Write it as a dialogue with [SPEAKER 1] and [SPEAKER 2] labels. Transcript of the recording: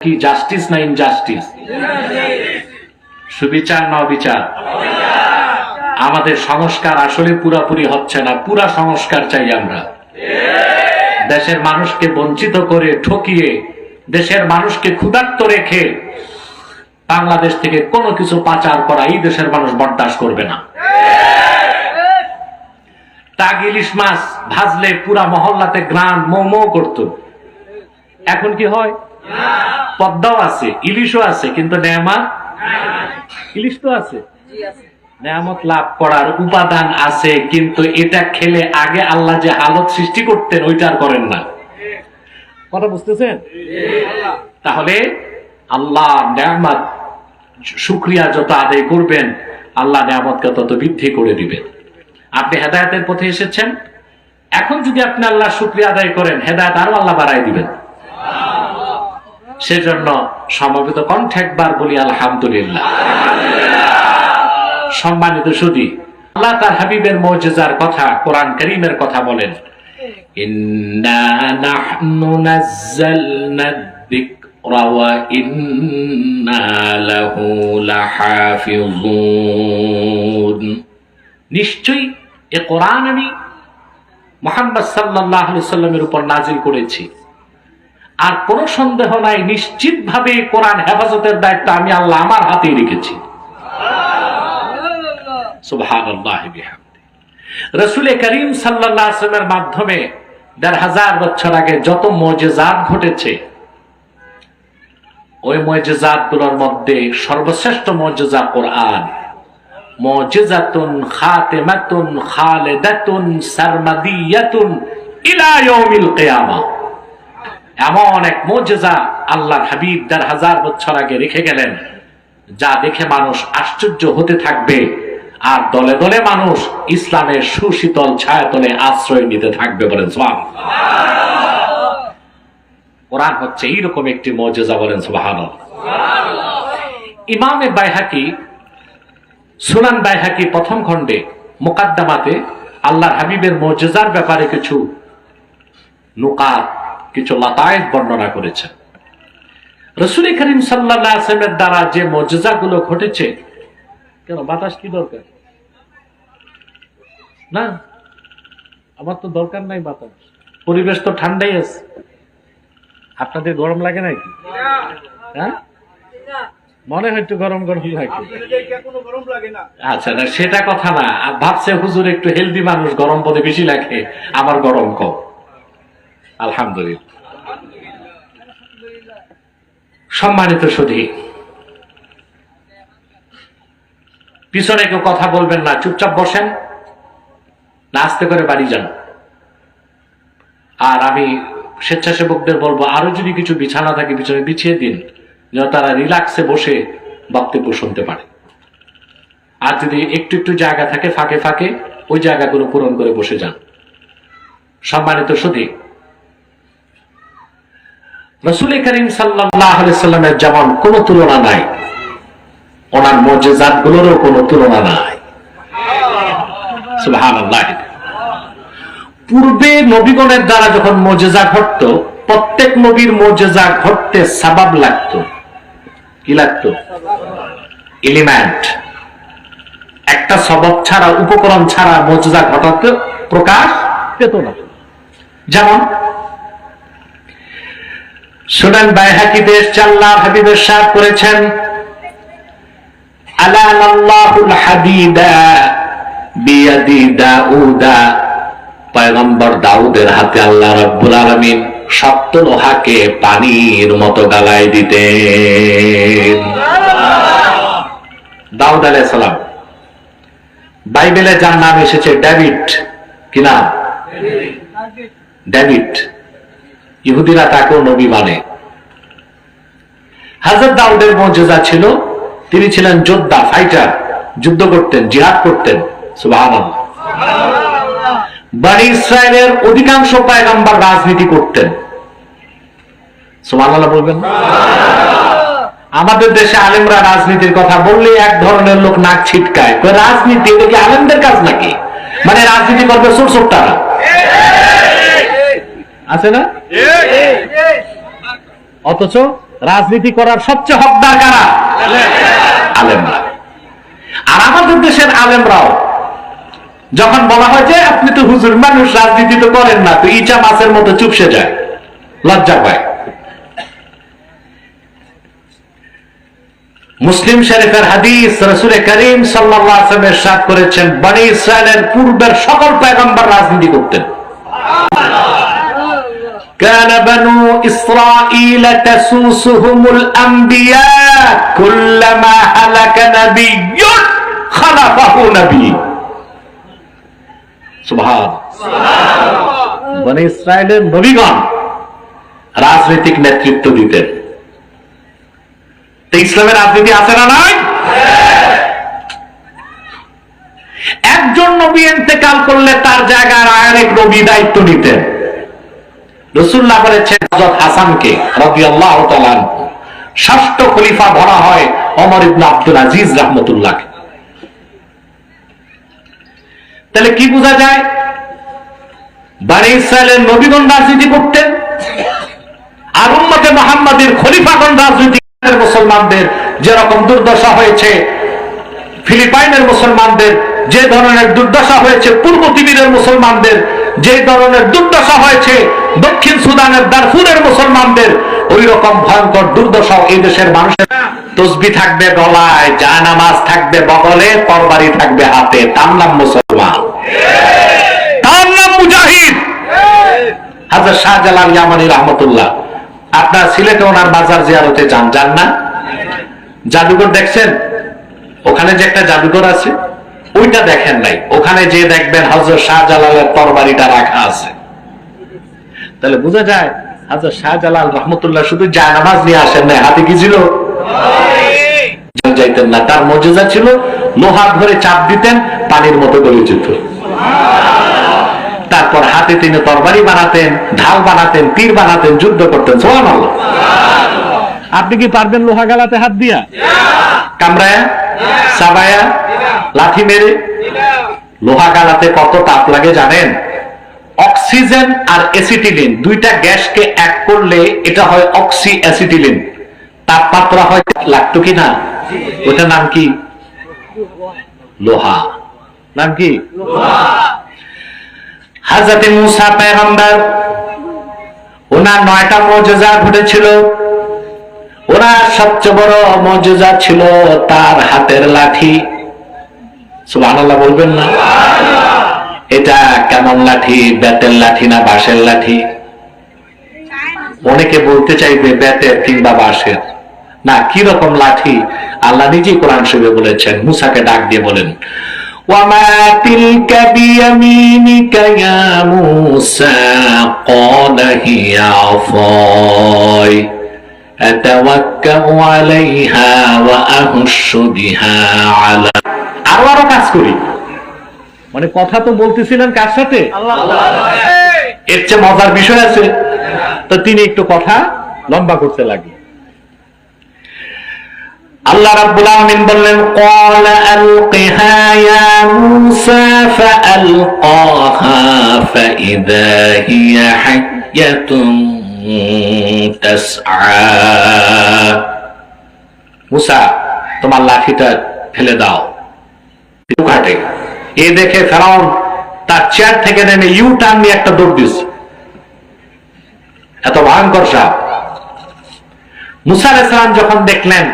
[SPEAKER 1] কি জাস্টিস না ইনজাস্টিস সুবিচার না অবিচার? আমাদের সংস্কার আসলে পুরাপুরি হচ্ছে না, পুরা সংস্কার চাই আমরা। দেশের মানুষকে বঞ্চিত করে ঠকিয়ে, দেশের মানুষকে ক্ষুধার্ত রেখে বাংলাদেশ থেকে কোনো কিছু পাচার করা এই দেশের মানুষ বরদাস্ত করবে না। তাগ ইলিশ মাছ ভাজলে পুরা মহল্লাতে গ্রান মোমো করত। এখন কি হয়? পদ্মাও আছে, ইলিশও আছে, কিন্তু নেয়ামত ইলিশ তো আছে। নেয়ামত লাভ করার উপাদান আছে, কিন্তু এটা খেলে আগে আল্লাহ যে হালত সৃষ্টি করতেন, ওইটা আর করেন না। কথা বুঝতেছেন? তাহলে আল্লাহ নেয়ামত শুক্রিয়া যত আদায় করবেন, আল্লাহ নেয়ামতকে তত বৃদ্ধি করে দিবেন। আপনি হেদায়তের পথে এসেছেন? এখন যদি আপনি আল্লাহ শুক্রিয়া আদায় করেন, হেদায়ত আরও আল্লাহ বাড়াই দিবেন। সেজন্য সমবেত কণ্ঠে একবার বলি আলহামদুলিল্লাহ। সম্মানিত সুদী আল্লাহ তার হাবিবের মৌজেজার কথা কোরআন করিমের কথা বলেন। নিশ্চয়ই এ কোরআন আমি মোহাম্মদ আলাইহি সাল্লামের উপর নাজিল করেছি। আর কোনো সন্দেহ নাই নিশ্চিত ভাবে কোরআন হেফাজতের দায়িত্ব আমি আল্লাহ আমার হাতেই রেখেছি। রসুল করিম সাল্লামের মাধ্যমে দেড় হাজার বছর আগে যত মজেজাত ঘটেছে, ওই মজেজাতগুলোর মধ্যে সর্বশ্রেষ্ঠ মজেজা কোরআন, মজেজাতুন খাতেমাতুন খালেদাতুন সারমাদিয়াতুন ইলা ইয়াউমিল কিয়ামা। এমন এক মজেজা আল্লাহর হাবিব দেড় হাজার বছর আগে রেখে গেলেন, যা দেখে মানুষ আশ্চর্য হতে থাকবে আর দলে দলে মানুষ ইসলামের সুশীতল ছায়াতলে আশ্রয় নিতে থাকবে বলেন সোহান কোরআন হচ্ছে এইরকম একটি মজেজা বলেন সোহান ইমামে বাইহাকি, সুনান বাইহাকি প্রথম খণ্ডে মোকাদ্দামাতে আল্লাহর হাবিবের মজেজার ব্যাপারে কিছু নুকাত কিছু লাতায়েত বর্ণনা করেছেন। রসুল করিম সাল্লাহ আসলামের দ্বারা যে মজেজা গুলো ঘটেছে কেন বাতাস কি দরকার? না আমার তো দরকার নাই বাতাস। পরিবেশ তো ঠান্ডাই আছে। আপনাদের গরম লাগে নাকি? হ্যাঁ? মনে হয় একটু গরম গরম লাগে। আচ্ছা না সেটা কথা না। ভাবছে হুজুর একটু হেলদি মানুষ গরম পদে বেশি লাগে। আমার গরম কম। আলহামদুলিল্লাহ। সম্মানিত সুধী, পিছনে কেউ কথা বলবেন না, চুপচাপ বসেন না আস্তে করে বাড়ি যান। আর আমি স্বেচ্ছাসেবকদের বলব, আরও যদি কিছু বিছানা থাকে পিছনে বিছিয়ে দিন, যেন তারা রিল্যাক্সে বসে বক্তব্য শুনতে পারে। আর যদি একটু একটু জায়গা থাকে, ফাঁকে ফাঁকে, ওই জায়গাগুলো পূরণ করে বসে যান। সম্মানিত সুধী রসুল করিম সাল্লামের যেমন কোন তুলনা নাই, ওনার মর্যাদাত গুলোরও কোন তুলনা নাই। পূর্বে নবীগণের দ্বারা যখন মজেজা ঘটত, প্রত্যেক নবীর মজেজা ঘটতে সাবাব লাগতো। কি লাগতো? এলিমেন্ট। একটা সবব ছাড়া, উপকরণ ছাড়া মজেজা ঘটাতে প্রকাশ পেত না। যেমন সুনান বাইহাকিতে চাল্লাহ হাবিবের সাহ করেছেন। আলানাল্লাহুল হাদিদা বিয়াদি দাউদা, পয়গম্বর দাউদের হাতে আল্লাহ রাব্বুল আলামিন শক্ত লোহাকে পানির মতো গালায় দিতে দাউদ আলাইহিস সালাম। বাইবেলে যার নাম এসেছে ডেভিড। কি নাম? ডেভিড। ইহুদিরা তাকেও নবী মানে। হাজর দাউদের মর্যাদা ছিল, তিনি ছিলেন যোদ্ধা ফাইটার যুদ্ধ করতেন, জিহাদ করতেন। বাড়ি ইসরায়েলের অধিকাংশ পায়গাম্বার রাজনীতি করতেন। সুমান বলবেন আমাদের দেশে আলেমরা রাজনীতির কথা বললে এক ধরনের লোক নাক ছিটকায়। রাজনীতি, এটা কি আলেমদের কাজ নাকি? মানে রাজনীতি করবে ছোট ছোট্টারা আছে না? অথচ রাজনীতি করার সবচেয়ে হকদার কারা? আলেমরা। আর আমাদের দেশের আলেমরাও, যখন বলা হয় যে আপনি তো হুজুর, মানুষ রাজনীতি তো করেন না, তো ইচা মাছের মতো চুপসে যায়, লজ্জা পায়। মুসলিম শরীফের হাদিস রসুল করিম সাল্লামের সাথ করেছেন, বনি ইসরায়েলের পূর্বের সকল পেগম্বর রাজনীতি করতেন। كان بنو إسرائيل تسوسهم الأنبياء كلما هلك نبي خلفه نبي সুবহান বনি ইসরায়েলের নবীগণ রাজনৈতিক নেতৃত্ব দিতেন তো ইসলামের রাজনীতি আছে না নাই একজন নবী ইন্তেকাল করলে তার জায়গায় আরেক নবী দায়িত্ব নিতেন রসুল্লাহ বলেছেন হযরত হাসানকে তাআলা আনহু, ষষ্ঠ খলিফা ধরা হয় ওমর ইবনে আব্দুল আজিজ রাহমাতুল্লাহকে। তাহলে কি বোঝা যায়? বানি ইসরায়েলের নবীগণ রাজনীতি করতেন আর উম্মতে মোহাম্মদের খলিফাগণ রাজনীতি মুসলমানদের যেরকম দুর্দশা হয়েছে ফিলিপাইনের মুসলমানদের যে ধরনের দুর্দশা হয়েছে পূর্ব তিবিরের মুসলমানদের যে ধরনের দুর্দশা হয়েছে, দক্ষিণ সুদানের দারফুরের মুসলমানদের ওই রকম ভয়ঙ্কর দুর্দশা এই দেশের মানুষের। তসবি থাকবে গলায়, জানামাজ থাকবে বগলে, তরবারি থাকবে হাতে। তার নাম মুসলমান। তার নাম মুজাহিদ। হাজার শাহজালাল ইয়ামানি রহমতুল্লাহ। আপনার সিলেটে ওনার বাজার জিয়ারতে যান যান না? জাদুঘর দেখছেন? ওখানে যে একটা জাদুঘর আছে ওইটা দেখেন নাই। ওখানে যে দেখবেন হজরত শাহজালালের তরবারিটা রাখা আছে। তাহলে বোঝা যায় হজরত শাহজালাল রহমতুল্লাহ শুধু জায়নামাজ নিয়ে আসেন নাই হাতে কি ছিল? যাইতেন না। তার মর্যাদা ছিল লোহা ধরে চাপ দিতেন পানির মতো গলে যেত। তারপর হাতে তিনি তরবারি বানাতেন ঢাল বানাতেন তীর বানাতেন যুদ্ধ করতেন। সোহান আপনি কি পারবেন লোহা গালাতে হাত দিয়া? কামড়ায়া সাবায়া? লাঠি মেরে? লোহা গালাতে কত তাপ লাগে জানেন? অক্সিজেন আর অ্যাসিটিলিন, দুইটা গ্যাসকে এক করলে এটা হয় অক্সি অ্যাসিটিলিন। তাপমাত্রা হয় লাগতো কি না? ওটার নাম কি? লোহা। নাম কি? হাজরতে মুসা পেগম্বর, ওনার নয়টা মজেজা ঘটেছিল। ওনার সবচেয়ে বড় মজেজা ছিল তার হাতের লাঠি। সুবহানাল্লাহ বলবেন না এটা কেমন লাঠি বেতের লাঠি না বাঁশের লাঠি অনেকে বলতে চাইবে বেতের কিংবা বাঁশের না কি রকম লাঠি আল্লাহ নিজেই কোরআন শরীফে বলেছেন মুসাকে ডাক দিয়ে বলেন وما تلك بيمينك يا موسى قال هي عصاي أتوكأ عليها وأهش بها على আরো আরো কাজ করি মানে কথা তো বলতেছিলেন কার সাথে এর চেয়ে মজার বিষয় আছে তো তিনি একটু কথা লম্বা করতে লাগলেন আল্লাহ রাব্বুল আলামিন বললেন قال القها يا موسى فالقاها فاذا هي حيه تسعى মুসা তোমার লাঠিটা ফেলে দাও এ দেখে ফেরাউন তার চেয়ার থেকে নেমে ইউ টার্ন নিয়ে একটা দৌড় দিয়েছে। এত ভয়ঙ্কর সাপ। মুসা যখন দেখলেন